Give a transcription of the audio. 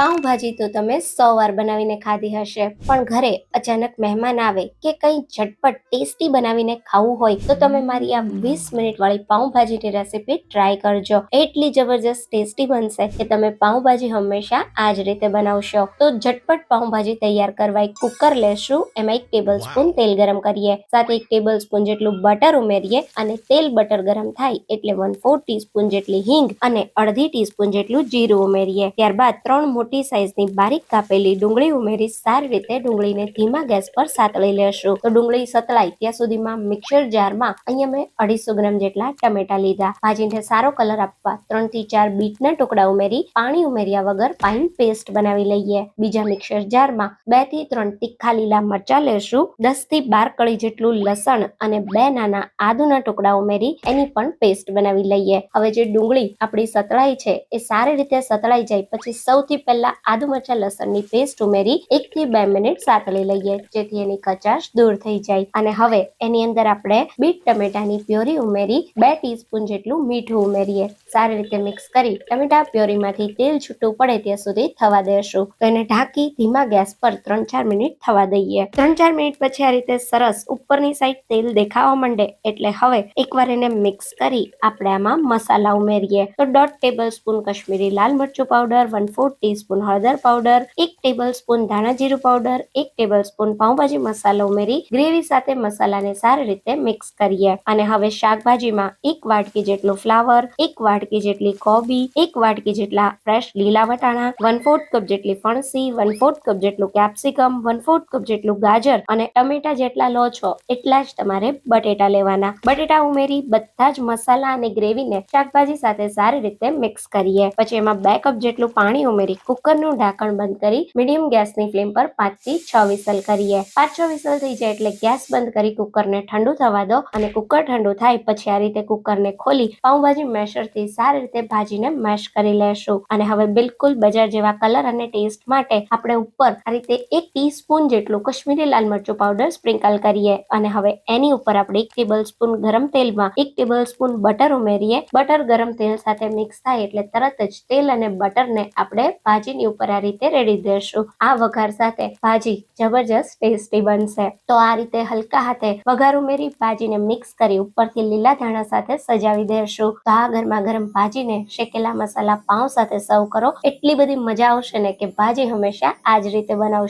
પાઉંભાજી તો તમે સો વાર બનાવીને ખાધી હશે. પણ ઘરે અચાનક મહેમાન આવે કે કંઈ ઝટપટ ટેસ્ટી બનાવીને ખાવું હોય તો તમે મારી આ વીસ મિનિટ વાળી પાઉંભાજીની રેસીપી ટ્રાય કરજો. એટલી જબરજસ્ત ટેસ્ટી બનશે કે તમે પાઉંભાજી હંમેશા આ જ રીતે બનાવશો. તો ઝટપટ પાઉંભાજી તૈયાર કરવા એક કુકર લેશું એમાં એક ટેબલ સ્પૂન તેલ ગરમ કરીએ. સાથે એક ટેબલ સ્પૂન જેટલું બટર ઉમેરીએ અને તેલ બટર ગરમ થાય એટલે વન ફોર ટીસ્પૂન જેટલી હિંગ અને અડધી ટીસ્પૂન જેટલું જીરું ઉમેરીએ. ત્યારબાદ ત્રણ મોટી સાઇઝની બારીક કાપેલી ડુંગળી ઉમેરી સારી રીતે ડુંગળીને ધીમા ગેસ પર સાતળી લેશું. તો ડુંગળી સતળાય ત્યાં સુધીમાં મિક્સર જારમાં અહીંયા મેં અઢીસો ગ્રામ જેટલા ટમેટા લીધા. ભાજીને સારો કલર આપવા ત્રણથી ચાર બીટના ટુકડા ઉમેરી પાણી ઉમેર્યા વગર ફાઇન પેસ્ટ બનાવી લઈએ. બીજા મિક્સર જારમાં બેથી ત્રણ તીખા લીલા મરચા લેશું. દસથી બાર કળી જેટલું લસણ અને બે નાના આદુના ટુકડા ઉમેરી એની પણ પેસ્ટ બનાવી લઈએ. હવે જે ડુંગળી આપણી સતળાઈ છે એ સારી રીતે સતળાઈ જાય પછી સૌથી પહેલા આદુ મરચા, લસણની પેસ્ટ ઉમેરી એક થી બે મિનિટ સાતળી લઈએ, જેથી એની કચાશ દૂર થઈ જાય. અને હવે એની અંદર આપણે બીટ ટમેટાની પ્યોરી ઉમેરી બે ટીસ્પૂન જેટલું મીઠું ઉમેરીએ. સારી રીતે મિક્સ કરી ટમેટા પ્યોરીમાંથી તેલ છૂટું પડે ત્યાં સુધી થવા દેશું. તો એને ઢાંકી ધીમા ગેસ પર ત્રણ ચાર મિનિટ થવા દઈએ. ત્રણ ચાર મિનિટ પછી આ રીતે સરસ ઉપરની સાઈડ તેલ દેખાવા માંડે એટલે હવે એકવાર એને મિક્સ કરી આપણે આમાં મસાલા ઉમેરીએ. તો દોઢ ટેબલ સ્પૂન કશ્મીરી લાલ મરચું પાવડર વન ફોર ટીસ્પૂન હળદર પાવડર એક ટેબલ સ્પૂન ધાણા જીરું પાવડર એક ટેબલ સ્પૂન પાઉંભાજી મસાલો ઉમેરી ગ્રેવી સાથે મસાલાને સારી રીતે મિક્સ કરીએ. અને હવે શાકભાજીમાં એક વાટકી જેટલું ફ્લાવર એક વાટકી જેટલી કોબી, એક વાટકી જેટલા ફ્રેશ લીલા વટાણા વન ફોર્થ કપ જેટલી ફણસી વન ફોર્થ કપ જેટલું કેપ્સિકમ વન ફોર્થ કપ જેટલું ગાજર અને ટમેટા જેટલા લો છો એટલા જ તમારે બટેટા લેવાના. બટેટા ઉમેરી બધા જ મસાલા અને ગ્રેવીને શાકભાજી સાથે સારી રીતે મિક્સ કરીએ. પછી એમાં બે કપ જેટલું પાણી ઉમેરી કુકરનું ઢાંકણ બંધ કરી મીડિયમ ગેસની ફ્લેમ પર પાંચથી છ વિસલ કરીએ. પાંચ, છ વિસલ થઈ જાય એટલે ગેસ બંધ કરી કુકરને ઠંડુ થવા દો અને કુકર ઠંડુ થાય પછી આ રીતે કુકરને ખોલી પાઉંભાજી મેશરથી સારી રીતે ભાજીને મેશ કરી લેશું. અને હવે બિલકુલ બજાર જેવા કલર અને ટેસ્ટ માટે આપણે ઉપર આ રીતે એક ટીસ્પૂન જેટલું કશ્મીરી લાલ મરચું પાવડર સ્પ્રિંકલ કરીએ. અને હવે એની ઉપર આપણે એક ટેબલ સ્પૂન ગરમ તેલમાં એક ટેબલ સ્પૂન બટર ઉમેરીએ. બટર ગરમ તેલ સાથે મિક્સ થાય એટલે તરત જ તેલ અને બટરને આપણે ભાજીની ઉપર આ રીતે રેડી દેશું. આ વઘાર સાથે ભાજી જબરજસ્ત ટેસ્ટી બનશે. તો આ રીતે હલકા હાથે વઘાર ઉમેરી ભાજીને મિક્સ કરી ઉપરથી લીલા ધાણા સાથે સજાવી દેશું. તો આ ગરમા ગરમ ભાજીને શેકેલા મસાલા પાઉં સાથે સર્વ કરો. એટલી બધી મજા આવશે ને કે ભાજી હંમેશા આ જ રીતે બનાવશો.